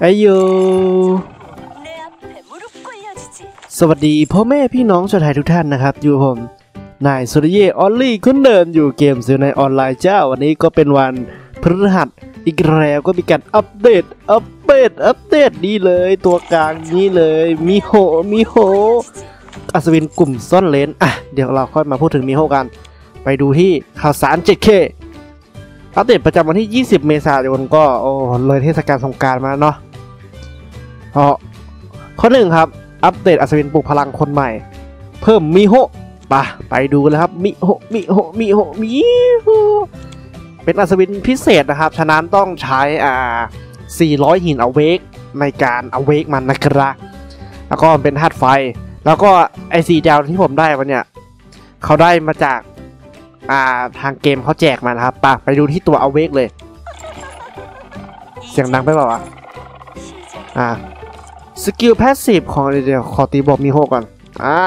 ไอโยสวัสดีพ่อแม่พี่น้องชาวไทยทุกท่านนะครับ อยู่ผม นายสุริเยออลลี่คนเดิมอยู่เกมซื้อในออนไลน์เจ้า วันนี้ก็เป็นวันพฤหัสอีกแล้วก็มีการอัปเดต อัปเดต อัปเดตนี่เลย ตัวกลางนี่เลย มีโห มีโห อัศวินกลุ่มซ่อนเลน อะ เดี๋ยวเราค่อยมาพูดถึงมีโหกัน ไปดูที่ข่าวสาร 7K อัปเดตประจำวันที่ 20 เมษายนก็ โอ้เลยเทศกาลสงการมาเนาะ เพราะข้อหนึ่งครับ อัปเดตอัศวินปลุกพลังคนใหม่ เพิ่มมิโฮะปะไปดูกันเลยครับมิโฮะมิโฮะมิโฮะมิโฮะเป็นอัศวินพิเศษนะครับ ฉะนั้นต้องใช้อ่า 400 หินอเวกในการอเวกมันนะครับแล้วก็เป็นธาตุไฟ แล้วก็ไอซีดาวที่ผมได้วันเนี้ยเขาได้มาจากอ่าทางเกมเขาแจกมานะครับปะไปดูที่ตัวอเวกเลย เสียงดังไปเปล่าวะอ่า สกิลแพสซีฟของเดี๋ยวขอตีบอกมีโฮก่อน อ่า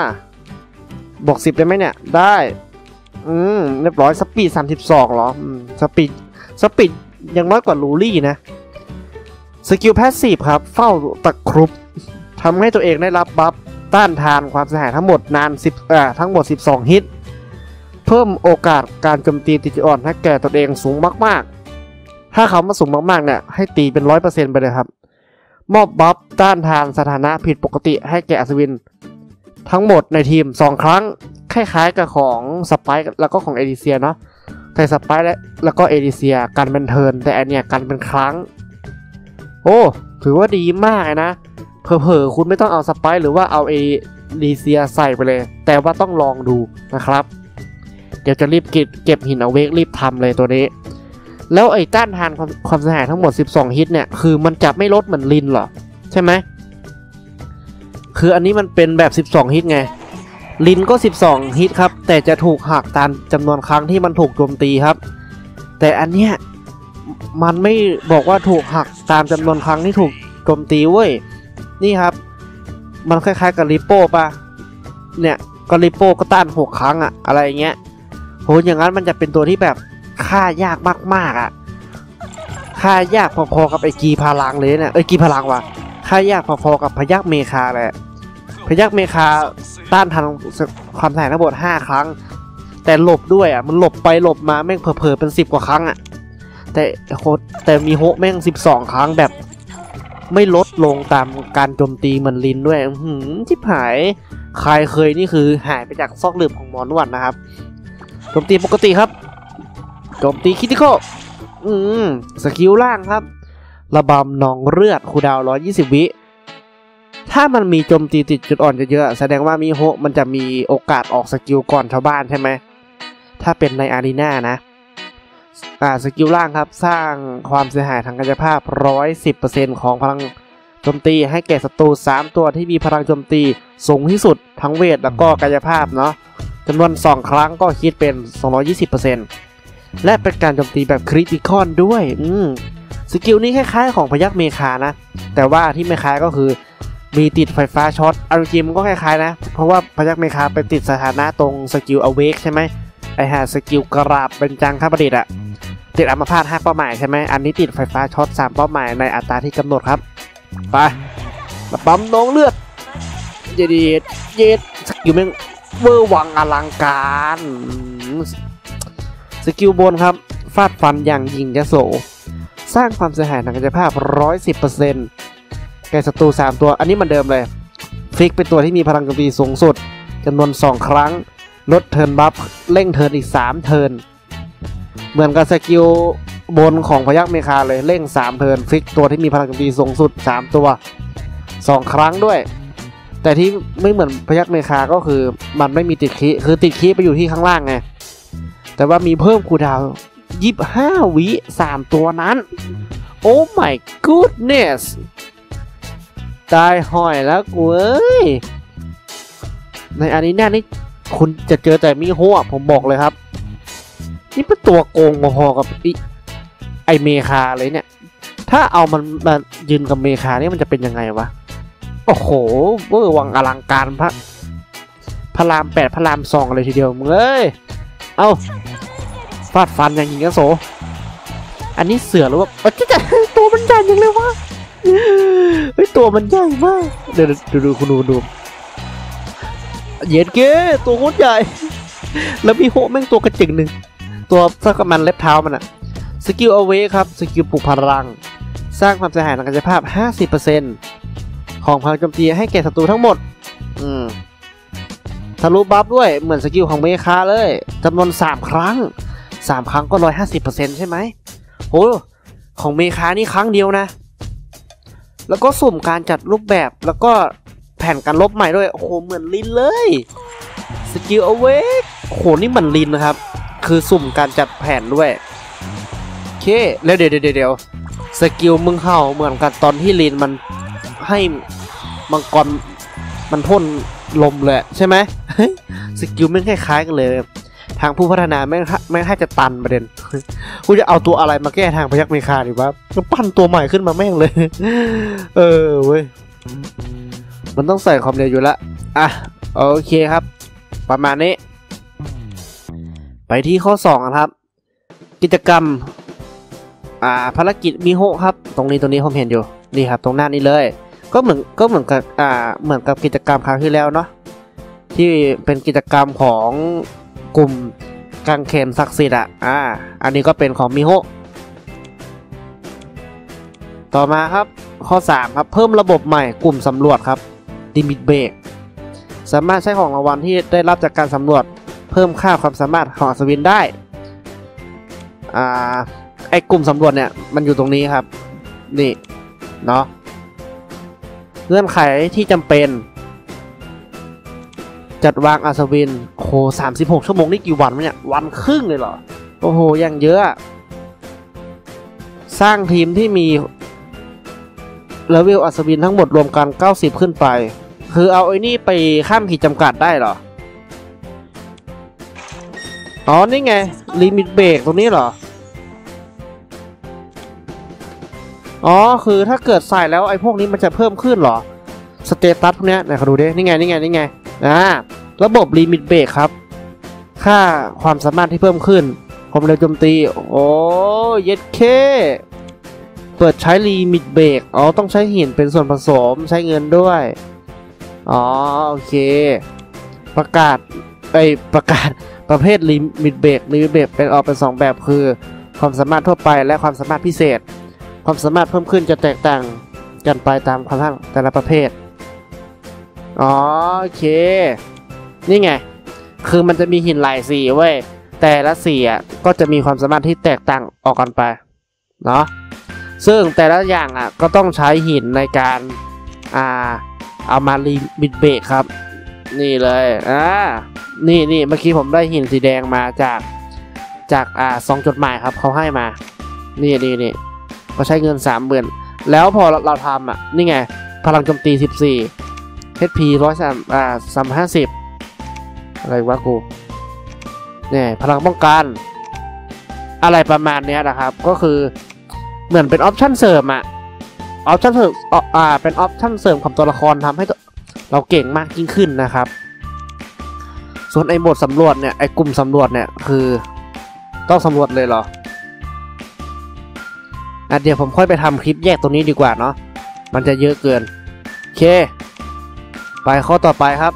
บอกสิบได้ไหมเนี่ย ได้ อืม เรียบร้อยสปีดสามสิบสองเหรอ อืม สปีด สปีดยังน้อยกว่าลูรี่นะ สกิลแพสซีฟครับ เฝ้าตะครุบทำให้ตัวเองได้รับบัฟต้านทานความเสียหายทั้งหมดนาน10อ่าทั้งหมด 12 ฮิต เพิ่มโอกาสการโจมตีติดอ่อนให้แก่ตนเองสูงมาก ๆ ถ้าเขามาสูงมาก ๆ เนี่ย ให้ตีเป็น 100%ไปเลยครับ มอบบัฟต้านทานสถานะผิดปกติให้แก่อัศวิน ทั้งหมดในทีม 2 ครั้ง คล้ายๆกับของสไปค์แล้วก็ของเอดิเซียเนาะแต่สไปค์และแล้วก็เอดิเซียกันเป็นเทินแต่อันเนี้ยกันเป็นครั้ง โอ้ถือว่าดีมากนะ เผลอๆคุณไม่ต้องเอาสไปซ์หรือว่าเอาเอดีเซียใส่ไปเลย แต่ว่าต้องลองดูนะครับ เดี๋ยวจะรีบเก็บหินเอาเวกรีบทำเลยตัวนี้ แล้วไอ้ต้านทานความความเสียหายทั้งหมด 12 ฮิตเนี่ย คือมันจะไม่ลดเหมือนลินเหรอ ใช่ไหม คืออันนี้มันเป็นแบบ 12 ฮิตไง ลินก็ 12 ฮิตครับ แต่จะถูกหักตามจำนวนครั้งที่มันถูกโจมตีครับ แต่อันเนี้ยมันไม่บอกว่าถูกหักตามจำนวนครั้งที่ถูกโจมตีเว้ย นี่ครับ มันคล้ายๆกับริปโป้ปะเนี่ยก็ริปโป้ก็ต้านหกครั้งอะอะไรเงี้ยโหอย่างนั้นมันจะเป็นตัวที่แบบ ฆ่ายากมากๆอะฆ่ายากพอๆกับไอ้กีพลังเลยเนี่ยเอ้กีพลังว่ะฆ่ายากพอๆกับพยักเมคาเลยพยักเมคาต้านทานความแรงทั้งหมดห้าครั้ง แต่หลบด้วยอะมันหลบไปหลบมาแม่งเผลอๆเป็นสิบกว่าครั้งอะแต่โคตรแต่มีโฮแม่งสิบสองครั้งแบบ ไม่ลดลงตามการโจมตีเหมือนลินด้วยหืมที่หายใครเคยนี่คือหายไปจากซอกหลืบของมอนวัดนะครับโจมตีปกติครับ โจมตีคิติคอืมสกิลล่างครับ ระบำนองเลือดคูดาว 120 วิ ถ้ามันมีโจมตีติดจุดอ่อนเยอะๆ แสดงว่ามีโฮมันจะมีโอกาสออกสกิลก่อนชาวบ้านใช่ไหม ถ้าเป็นในอารีนานะ อ่า สกิลล่างครับ สร้างความเสียหายทางกายภาพ 110%ของพลังโจมตีให้แก่ศัตรู 3 ตัวที่มีพลังโจมตีสูงที่สุดทั้งเวทแล้วก็กายภาพเนาะจำนวน 2 ครั้งก็คิดเป็น 220% และเป็นการโจมตีแบบคริติคอนด้วย อืมสกิลนี้คล้ายๆของพยักเมคานะ แต่ว่าที่ไม่คล้ายก็คือ มีติดไฟฟ้าช็อตเอาจริงมันก็คล้ายๆนะ เพราะว่าพยักเมคาไปติดสถานะตรงสกิลอเวกใช่ไหมไอหาสกิลกราบเป็นจังข้าประดิษฐ์อะติดอัมพาต5เป้าหมายใช่ไหมอันนี้ติดไฟฟ้าช็อต3เป้าหมายในอัตราที่กำหนดครับ ไประปั๊มน้องเลือดเย็ดเย็ดสกิลแม่งเวอร์วังอลังการ สกิลบนครับ ฟาดฟันอย่างยิงยโส สร้างความเสียหายทางกายภาพ 110%แก่ศัตรู 3 ตัว อันนี้มันเดิมเลย ฟิกเป็นตัวที่มีพลังโจมตีสูงสุดจำนวน 2 ครั้ง ลดเทิร์นบัฟเร่งเทิร์นอีก 3 เทิร์น เหมือนกับสกิลบนของพยักเมคาเลย เร่ง 3 เทิร์น ฟิกตัวที่มีพลังโจมตีสูงสุด 3 ตัว 2 ครั้งด้วยแต่ที่ไม่เหมือนพยักเมคาก็คือมันไม่มีติดคีคือติดคีไปอยู่ที่ข้างล่างไง แต่ว่ามีเพิ่มคูดาวน์25วิ3ตัวนั้น โอ้ my goodness ตายห่อยแล้วกูเอ้ย ในอันนี้แน่นี่คุณจะเจอแต่มีหัวผมบอกเลยครับ นี่เป็นตัวโกงพอกับไอ้ไอเมคาเลยเนี่ย ถ้าเอามันมายืนกับเมคาเนี่ยมันจะเป็นยังไงวะ โอ้โหเวอร์วังอลังการพระพระรามแปดพระรามสองเลยทีเดียวมึงเอ้ย เอาฟาดฟันอย่างยิงกระโส อันนี้เสือหรือว่าจะตัวมันใหญ่ยังเลยวะเฮ้ยตัวมันใหญ่มากเดี๋ยวดูดูคุณดูดูเย็ดเก้ตัวโคตรใหญ่ แล้วมีโฮแม่งตัวกระจิงหนึ่ง ตัวสักมาณเล็บเท้ามันอะสกิลเอาเวครับ สกิลปลุกพลัง สร้างความเสียหายทางกายภาพ 50%ของพลังโจมตีให้แก่ศัตรูทั้งหมด อืม ทะลุบัฟด้วยเหมือนสกิลของเมคาเลยจำนวน 3 ครั้ง 3 ครั้งก็ 150%ใช่ไหมโอ้ของเมคานี่ครั้งเดียวนะ แล้วก็สุ่มการจัดรูปแบบแล้วก็แผ่นการลบใหม่ด้วย โอ้โห เหมือนลินเลยสกิลเอาเวกโอ้โห นี่เหมือนลินนะครับ คือสุ่มการจัดแผ่นด้วยโอเคแล้วเดี๋ยวเดี๋ยวเดี๋ยวสกิลมึงเห่าเหมือนกันตอนที่ลินมันให้มังกรมันพ่นลมเลยใช่ไหม สกิลแม่งคล้ายๆกันเลย ทางผู้พัฒนาแม่งแม่งแทบจะตันประเด็นกูจะเอาตัวอะไรมาแก้ทางพยักเมคาดีวะก็ปั้นตัวใหม่ขึ้นมาแม่งเลย เออเว้ย มันต้องใส่ความเร็วอยู่ละอะ โอเคครับ ประมาณนี้ ไปที่ข้อ2นะครับ กิจกรรม อ่าภารกิจมีโฮครับ ตรงนี้ตรงนี้ผมเห็นอยู่ นี่ครับ ตรงหน้านี้เลย ก็เหมือนก็เหมือนกับอ่าเหมือนกับกิจกรรมคราวที่แล้วเนาะ ที่เป็นกิจกรรมของกลุ่มกังเขนศักดิ์สิทธิ์อะอ่าอันนี้ก็เป็นของมิโฮต่อมาครับข้อ 3 ครับ เพิ่มระบบใหม่กลุ่มสำรวจครับดิมิตเบรกสามารถใช้ของรางวัลที่ได้รับจากการสำรวจ เพิ่มค่าความสามารถของอัศวินได้อ่าไอ้กลุ่มสำรวจเนี่ยมันอยู่ตรงนี้ครับ นี่ เนาะเงื่อนไขที่จำเป็น จัดวางอัศวินโหสามสิบหกชั่วโมงนี่กี่วันวะเนี่ย วันครึ่งเลยเหรอ โอ้โหยังเยอะอะ สร้างทีมที่มีเลเวลอัศวินทั้งหมดรวมกัน 90 ขึ้นไป คือเอาไอ้นี่ไปข้ามขีดจำกัดได้เหรอ อ๋อ นี่ไง ลิมิตเบรกตรงนี้เหรอ อ๋อ คือถ้าเกิดใส่แล้วไอ้พวกนี้มันจะเพิ่มขึ้นเหรอ สเตตัสพวกนี้ไหนขอดูดิ นี่ไง นี่ไง นี่ไง อ่าระบบลิมิตเบรกครับ ค่าความสามารถที่เพิ่มขึ้นความเร็วโจมตี โอ้เย็ดเค เปิดใช้ลิมิตเบรกอ๋อต้องใช้หินเป็นส่วนผสมใช้เงินด้วย อ๋อโอเค ประกาศไอประกาศประเภทลิมิตเบรกลิมิตเบรกเป็นออกเป็น 2 แบบคือ ความสามารถทั่วไปและความสามารถพิเศษ ความสามารถเพิ่มขึ้นจะแตกต่างกันไปตามความสามาแต่ละประเภท อ๋อโอเค นี่ไง คือมันจะมีหินหลายสีเว้ย แต่ละสีอะก็จะมีความสามารถที่แตกต่างออกกันไป เนาะ ซึ่งแต่ละอย่างอะก็ต้องใช้หินในการ อ่า เอามาลิมิตเบรกครับ นี่เลย อ่า นี่นี่เมื่อกี้ผมได้หินสีแดงมาจาก จาก อ่าซองจดหมายครับเขาให้มา นี่นี่นี่ก็ใช้เงินสามหมื่นแล้วพอเราเราทำอะ นี่ไง พลังโจมตีสิบสี่ HP ร้อยสามอ่าสามห้าสิบอะไรวะกูเนี่ยพลังป้องกัน อะไรประมาณเนี้ยนะครับ ก็คือเหมือนเป็นออปชั่นเสริมอะออปชั่นเสริมอ่าเป็นออปชั่นเสริมของตัวละครทำให้เราเก่งมากยิ่งขึ้นนะครับ ส่วนไอ้โหมดสำรวจเนี่ยไอ้กลุ่มสำรวจเนี่ยคือต้องสำรวจเลยเหรออะเดี๋ยวผมค่อยไปทำคลิปแยกตรงนี้ดีกว่าเนาะมันจะเยอะเกิน โอเค ไปข้อต่อไปครับ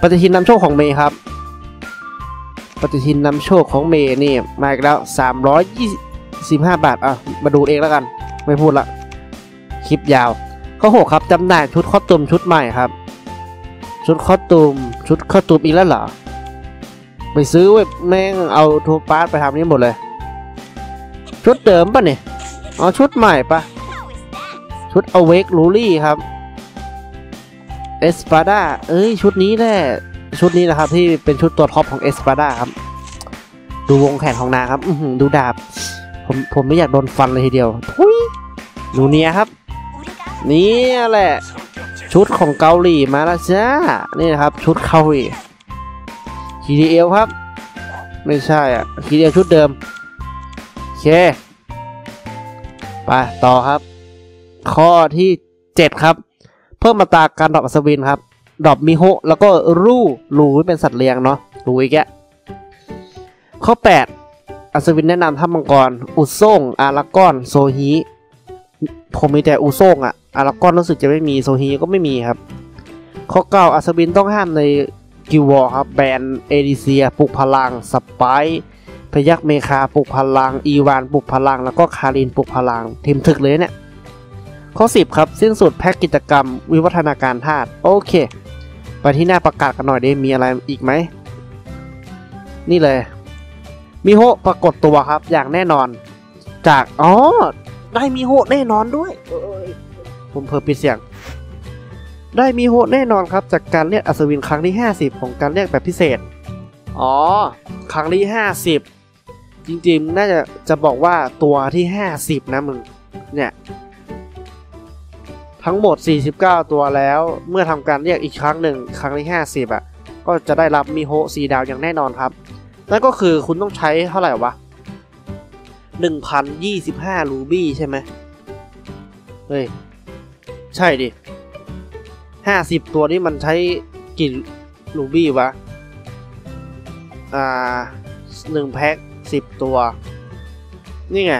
ปฏิทินนำโชคของเมย์ครับ ปฏิทินนำโชคของเมย์นี่มาอีกแล้ว325 บาทอะมาดูเองแล้วกัน ไม่พูดละ คลิปยาว ข้อ 6 ครับจำหน่ายชุดคอตูมชุดใหม่ครับ ชุดคอตูมชุดคอตูมอีกแล้วเหรอ ไปซื้อเว้ยแม่งเอาโทปาสไปทำนี่หมดเลย ชุดเดิมปะเนี่ยอ๋อชุดใหม่ปะ ชุด Awake l u l y ครับ e s p a d a เอ้ย ชุดนี้แหละ ชุดนี้นะครับ ที่เป็นชุดตัวท็อปของ e s p a d a ครับ ดูวงแขนของนางครับ อืดูดาบ ผมผมไม่อยากโดนฟันเลยทีเดียวทุยดูเนี้ยครับ นี่แหละ ชุดของเกาหลีมาแล้วจ้า นี่นะครับ ชุดเกาหลี KDL ครับ ไม่ใช่อะ KDL ชุดเดิม โอเค ไป ต่อครับ ข้อที่ 7 ครับ เพิ่มมาตราการดรอปอัศวินครับดรอปมิโฮแล้วก็รูรูเป็นสัตว์เลี้ยงเนาะรูอีกแกะข้อ 8 อัศวินแนะนำท่ามังกร อุซ่งอารากอน โซฮีผมมีแต่อุซ่งอะอารากอนรู้สึกจะไม่มีโซฮีก็ไม่มีครับ ข้อเก้าอัศวินต้องห้ามในกิววอร์ครับแบนเอดิเซียปลุกพลังสไปร์พยักเมคาปลุกพลัง อีวานปลุกพลัง แล้วก็คารินปลุกพลังทีมถึกเลยเนี่ย ข้อ 10 ครับ สิ้นสุดแพ็กกิจกรรม วิวัฒนาการธาตุโอเค ไปที่หน้าประกาศกันหน่อยดิมีอะไรอีกไหม นี่เลย มิโฮะปรากฏตัวครับ อย่างแน่นอน จาก อ๋อ ได้มิโฮะแน่นอนด้วย ผมเพิ่มปิดเสียง ได้มิโฮะแน่นอนครับ จากการเรียกอัศวินครั้งที่ 50 ของการเรียกแบบพิเศษ อ๋อ ครั้งที่ 50 จริงๆ น่าจะจะบอกว่าตัวที่ 50 นะมึง เนี่ย ทั้งหมด 49 ตัวแล้ว เมื่อทำการเรียกอีกครั้งหนึ่งครั้งที่50อะก็จะได้รับมิโฮะสีดาวอย่างแน่นอนครับ นั่นก็คือคุณต้องใช้เท่าไหร่วะ 1,025 รูบี้ใช่ไหมเฮ้ย ใช่ดิ 50 ตัวนี้มันใช้กี่รูบี้วะ อ่าหนึ่งแพ็ค10 ตัว นี่ไง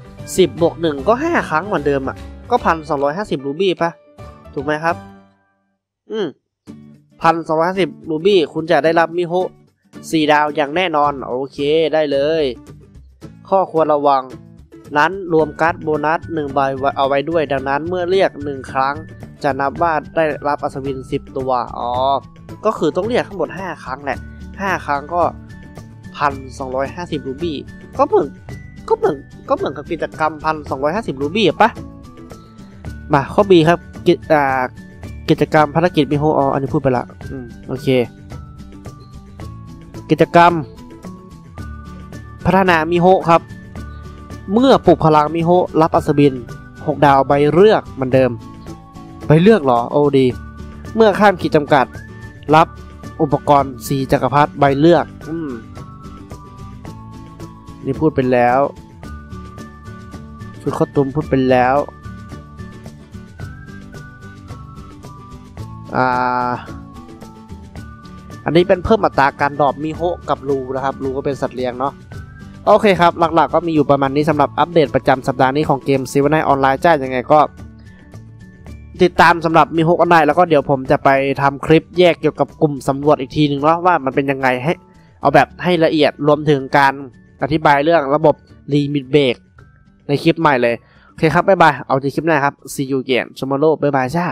10บวก1ก็ 5 ครั้งเหมือนเดิมอะ ก็1,250รูบี้ปะถูกไหมครับ อืม1,250รูบี้คุณจะได้รับมิโฮสี่ดาวอย่างแน่นอน โอเคได้เลย ข้อควรระวัง นั้นรวมการ์ดโบนัส1ใบไว้เอาไว้ด้วย ดังนั้นเมื่อเรียก1ครั้ง จะนับว่าได้รับอัศวิน10ตัว อ๋อ ก็คือต้องเรียกทั้งหมด5ครั้งแหละ5ครั้งก็1,250รูบี้ก็เหมือนก็เหมือนก็เหมือนกับกิจกรรม1,250รูบี้อะปะ มาข้อ B ครับกิจอ่ากิจกรรมภารกิจมิโฮอออันนี้พูดไปละอืมโอเค กิจกรรม พัฒนามิโฮครับ เมื่อปลุกพลังมิโฮรับอัศบิน 6 ดาวใบเลือกเหมือนเดิมใบเลือกเหรอโอ้ดี เมื่อข้ามขีดจำกัด รับอุปกรณ์สีจักรพรรดิใบเลือก อืมนี่พูดไปแล้วชุดข้อตุมพูดไปแล้ว อ่าอันนี้เป็นเพิ่มอัตราการดรอปมีโฮกับรูนะครับรูก็เป็นสัตว์เลี้ยงเนาะโอเคครับ หลักๆ ก็มีอยู่ประมาณนี้สำหรับอัปเดตประจำสัปดาห์นี้ของเกมซีวันไนออนไลน์จ้ายังไงก็ ติดตามสำหรับมีฮกออนไลน์แล้วก็เดี๋ยวผมจะไปทำคลิปแยกเกี่ยวกับกลุ่มสำรวจอีกทีหนึ่งเนาะว่ามันเป็นยังไงให้เอาแบบให้ละเอียดรวมถึงการอธิบายเรื่องระบบรีมิดเบรกในคลิปใหม่เลย โอเคครับ บ๊ายบาย เอาที่คลิปหน้าครับ see you again tomorrow บ๊ายบายจ้า